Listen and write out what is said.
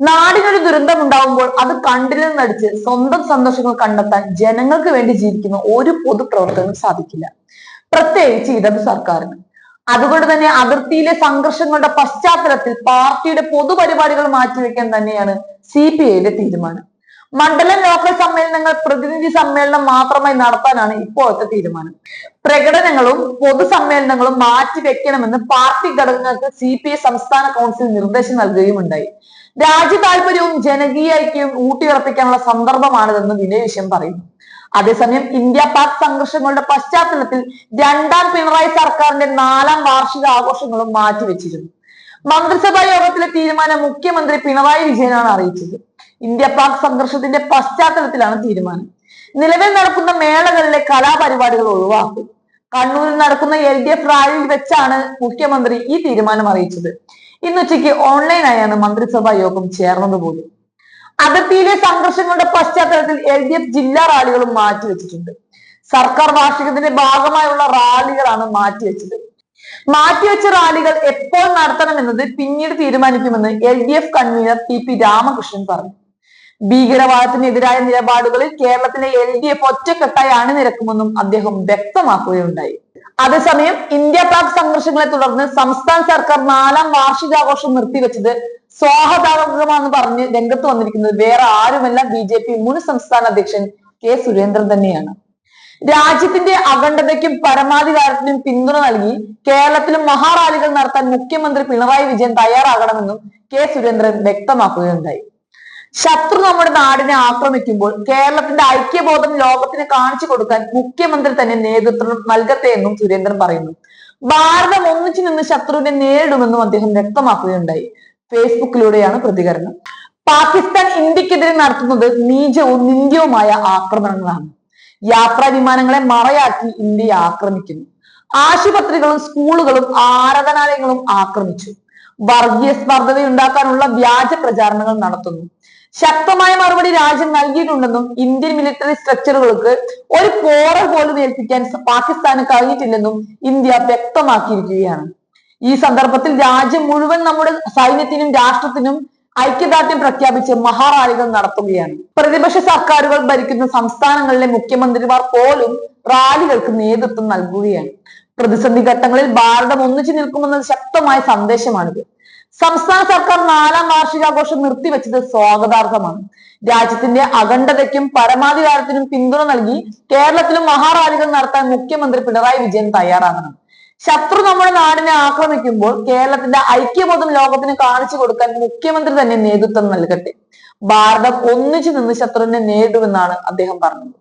നാടിനൊരു ദുരന്തം ഉണ്ടാവുമ്പോൾ അത് കണ്ടിൽ സ്വന്തം സന്തോഷങ്ങൾ കണ്ടെത്താൻ ജനങ്ങൾക്ക് വേണ്ടി ജീവിക്കുന്ന ഒരു പൊതുപ്രവർത്തകനും സാധിക്കില്ല. പ്രത്യേകിച്ച് ഇടത് സർക്കാരിന്. അതുകൊണ്ട് തന്നെ അതിർത്തിയിലെ സംഘർഷങ്ങളുടെ പശ്ചാത്തലത്തിൽ പാർട്ടിയുടെ പൊതുപരിപാടികൾ മാറ്റിവെക്കാൻ തന്നെയാണ് സി പി ഐയുടെ തീരുമാനം. മണ്ഡലം ലോക്കൽ സമ്മേളനങ്ങൾ പ്രതിനിധി സമ്മേളനം മാത്രമായി നടത്താനാണ് ഇപ്പോഴത്തെ തീരുമാനം. പ്രകടനങ്ങളും പൊതുസമ്മേളനങ്ങളും മാറ്റിവെക്കണമെന്ന് പാർട്ടി ഘടകങ്ങൾക്ക് സി പി ഐ സംസ്ഥാന കൗൺസിൽ നിർദ്ദേശം നൽകുകയുമുണ്ടായി. രാജ്യ താല്പര്യവും ജനകീയ ഐക്യവും ഊട്ടിയുറപ്പിക്കാനുള്ള സന്ദർഭമാണിതെന്ന് വിനയ വിഷയം പറയുന്നു. അതേസമയം ഇന്ത്യ പാക് സംഘർഷങ്ങളുടെ പശ്ചാത്തലത്തിൽ രണ്ടാം പിണറായി സർക്കാരിന്റെ നാലാം വാർഷിക ആഘോഷങ്ങളും മാറ്റിവെച്ചിരുന്നു. മന്ത്രിസഭാ യോഗത്തിലെ തീരുമാനം മുഖ്യമന്ത്രി പിണറായി വിജയനാണ് അറിയിച്ചത്. ഇന്ത്യ പാക് സംഘർഷത്തിന്റെ പശ്ചാത്തലത്തിലാണ് തീരുമാനം. നിലവിൽ നടക്കുന്ന മേളകളിലെ കലാപരിപാടികൾ ഒഴിവാക്കും. കണ്ണൂരിൽ നടക്കുന്ന എൽ ഡി എഫ് റാലിയിൽ വെച്ചാണ് മുഖ്യമന്ത്രി ഈ തീരുമാനം അറിയിച്ചത്. ഇന്നുച്ചയ്ക്ക് ഓൺലൈനായാണ് മന്ത്രിസഭാ യോഗം ചേർന്നത് പോലും. അതിർത്തിയിലെ സംഘർഷങ്ങളുടെ പശ്ചാത്തലത്തിൽ എൽ ഡി എഫ് ജില്ലാ റാലികളും മാറ്റിവെച്ചിട്ടുണ്ട്. സർക്കാർ വാർഷികത്തിന്റെ ഭാഗമായുള്ള റാലികളാണ് മാറ്റിവെച്ചത്. മാറ്റിവെച്ച റാലികൾ എപ്പോൾ നടത്തണമെന്നത് പിന്നീട് തീരുമാനിക്കുമെന്ന് L D F convener T P Ramakrishnan പറഞ്ഞു. ഭീകരവാദത്തിനെതിരായ നിലപാടുകളിൽ കേരളത്തിലെ എൽ ഡി എഫ് ഒറ്റക്കെട്ടായി അണിനിരക്കുമെന്നും അദ്ദേഹം വ്യക്തമാക്കുകയുണ്ടായി. അതേസമയം ഇന്ത്യ പാക് സംഘർഷങ്ങളെ തുടർന്ന് സംസ്ഥാന സർക്കാർ നാലാം വാർഷികാഘോഷം നിർത്തിവെച്ചത് സ്വാഹതാപകമാണെന്ന് പറഞ്ഞ് രംഗത്ത് വന്നിരിക്കുന്നത് വേറെ ആരുമല്ല ബി ജെ പി മുൻ സംസ്ഥാന അധ്യക്ഷൻ കെ സുരേന്ദ്രൻ തന്നെയാണ്. രാജ്യത്തിന്റെ അഖണ്ഡതയ്ക്കും പരമാധികാരത്തിനും പിന്തുണ നൽകി കേരളത്തിലും മഹാറാലികൾ നടത്താൻ മുഖ്യമന്ത്രി പിണറായി വിജയൻ തയ്യാറാകണമെന്നും കെ സുരേന്ദ്രൻ വ്യക്തമാക്കുകയുണ്ടായി. ശത്രു നമ്മുടെ നാടിനെ ആക്രമിക്കുമ്പോൾ കേരളത്തിന്റെ ഐക്യബോധം ലോകത്തിന് കാണിച്ചു കൊടുക്കാൻ മുഖ്യമന്ത്രി തന്നെ നേതൃത്വം നൽകട്ടെ എന്നും സുരേന്ദ്രൻ പറയുന്നു. ഭാരതം ഒന്നിച്ചു നിന്ന് ശത്രുവിനെ നേരിടുമെന്നും അദ്ദേഹം വ്യക്തമാക്കുകയുണ്ടായി. ഫേസ്ബുക്കിലൂടെയാണ് പ്രതികരണം. പാകിസ്ഥാൻ ഇന്ത്യക്കെതിരെ നടത്തുന്നത് നീചവും നിന്ദ്യവുമായ ആക്രമണങ്ങളാണ്. യാത്രാ വിമാനങ്ങളെ മറയാക്കി ഇന്ത്യയെ ആക്രമിക്കുന്നു. ആശുപത്രികളും സ്കൂളുകളും ആരാധനാലയങ്ങളും ആക്രമിച്ചു. വർഗീയ സ്പർദ്ധതയുണ്ടാക്കാനുള്ള വ്യാജ പ്രചാരണങ്ങൾ നടത്തുന്നു. ശക്തമായ മറുപടി രാജ്യം നൽകിയിട്ടുണ്ടെന്നും ഇന്ത്യൻ മിലിറ്ററി സ്ട്രക്ചറുകൾക്ക് ഒരു പോറ പോലും ഏൽപ്പിക്കാൻ പാകിസ്ഥാന് കഴിഞ്ഞിട്ടില്ലെന്നും ഇന്ത്യ വ്യക്തമാക്കിയിരിക്കുകയാണ്. ഈ സന്ദർഭത്തിൽ രാജ്യം മുഴുവൻ നമ്മുടെ സൈന്യത്തിനും രാഷ്ട്രത്തിനും ഐക്യദാർഢ്യം പ്രഖ്യാപിച്ച് മഹാറാലികൾ നടത്തുകയാണ്. പ്രതിപക്ഷ സർക്കാരുകൾ ഭരിക്കുന്ന സംസ്ഥാനങ്ങളിലെ മുഖ്യമന്ത്രിമാർ പോലും റാലികൾക്ക് നേതൃത്വം നൽകുകയാണ്. പ്രതിസന്ധി ഘട്ടങ്ങളിൽ ഭാരതം ഒന്നിച്ചു നിൽക്കുമെന്ന ശക്തമായ സന്ദേശമാണിത്. സംസ്ഥാന സർക്കാർ നാലാം വാർഷികാഘോഷം നിർത്തിവെച്ചത് സ്വാഗതാർഹമാണ്. രാജ്യത്തിന്റെ അഖണ്ഡതയ്ക്കും പരമാധികാരത്തിനും പിന്തുണ നൽകി കേരളത്തിലും മഹാറാലികൾ നടത്താൻ മുഖ്യമന്ത്രി പിണറായി വിജയൻ തയ്യാറാകണം. ശത്രു നമ്മുടെ നാടിനെ ആക്രമിക്കുമ്പോൾ കേരളത്തിന്റെ ഐക്യബോധം ലോകത്തിന് കാണിച്ചു കൊടുക്കാൻ മുഖ്യമന്ത്രി തന്നെ നേതൃത്വം നൽകട്ടെ. ഭാരതം ഒന്നിച്ചു നിന്ന് ശത്രുവിനെ നേരിടുമെന്നാണ് അദ്ദേഹം പറഞ്ഞത്.